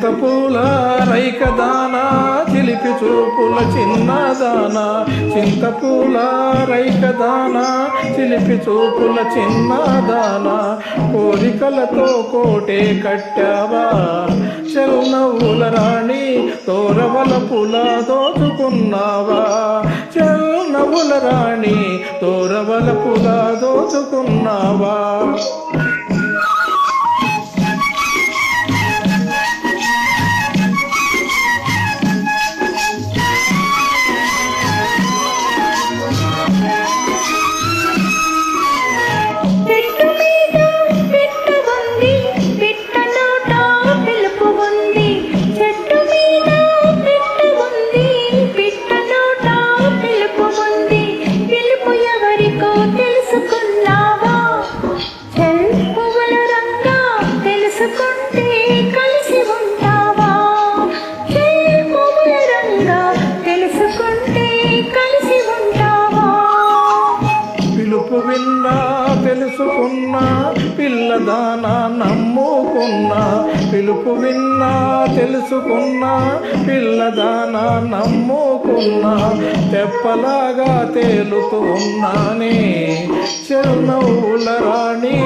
చింతపూల రైక దానా చిలిపి చూపుల చిన్నదాన చింతపూల రైక దానా చిలిపి చూపుల చిన్నదాన కోరికలతో కోటే కట్టావా? చెల్నవ్వుల రాణి తోరవల పుల దోచుకున్నావా? చెల్నవ్వుల రాణి తోరవల పుల దోచుకున్నావా? తెలుసుకున్నా పిల్లదానా నమ్ముకున్నా పిలుపు విన్నా తెలుసుకున్నా పిల్లదానా నమ్ముకున్నా తెప్పలాగా తేలుతూ ఉన్నానే చెరునవ్వుల రాణి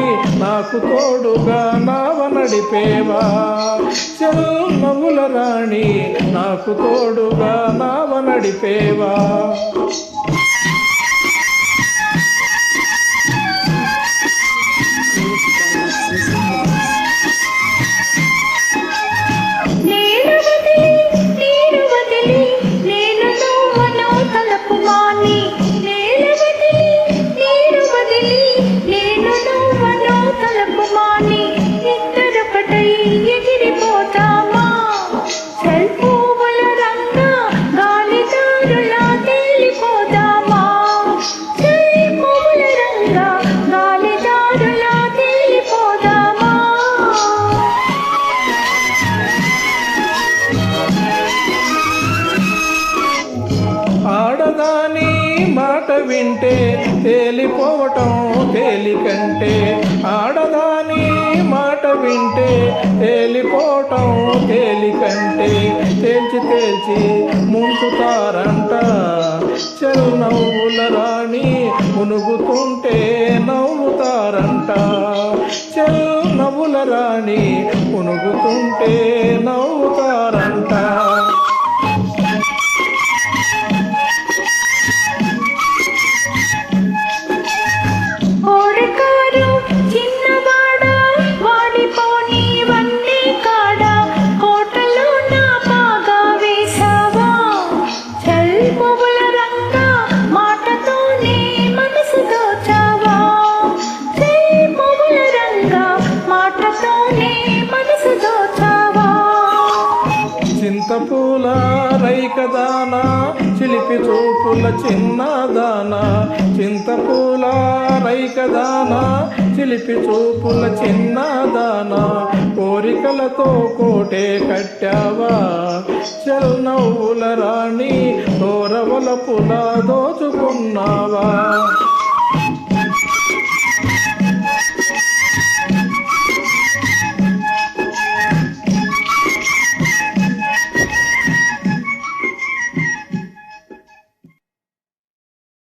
నాకు తోడుగా నావ నడిపేవా. చెరునవ్వుల రాణి నాకు తోడుగా నావ నడిపేవా. మాట వింటే తేలిపోవటం తేలికంటే ఆడదాని మాట వింటే తేలిపోవటం తేలికంటే తేల్చి తేల్చి ముంచుతారంట. చెల్ నవ్వుల రాణి మునుగుతుంటే నవ్వుతారంట. చెల్ నవ్వుల రాణి మునుగుతుంటే పూల రైకదానా చిలిపి చూపుల చిన్నదానా. చింతపూల రైకదానా చిలిపి చూపుల చిన్నదానా. కోరికలతో కోటే కట్టావా? చెల్ నవ్వుల రాణి దోరవల పుల దోచుకున్నావా?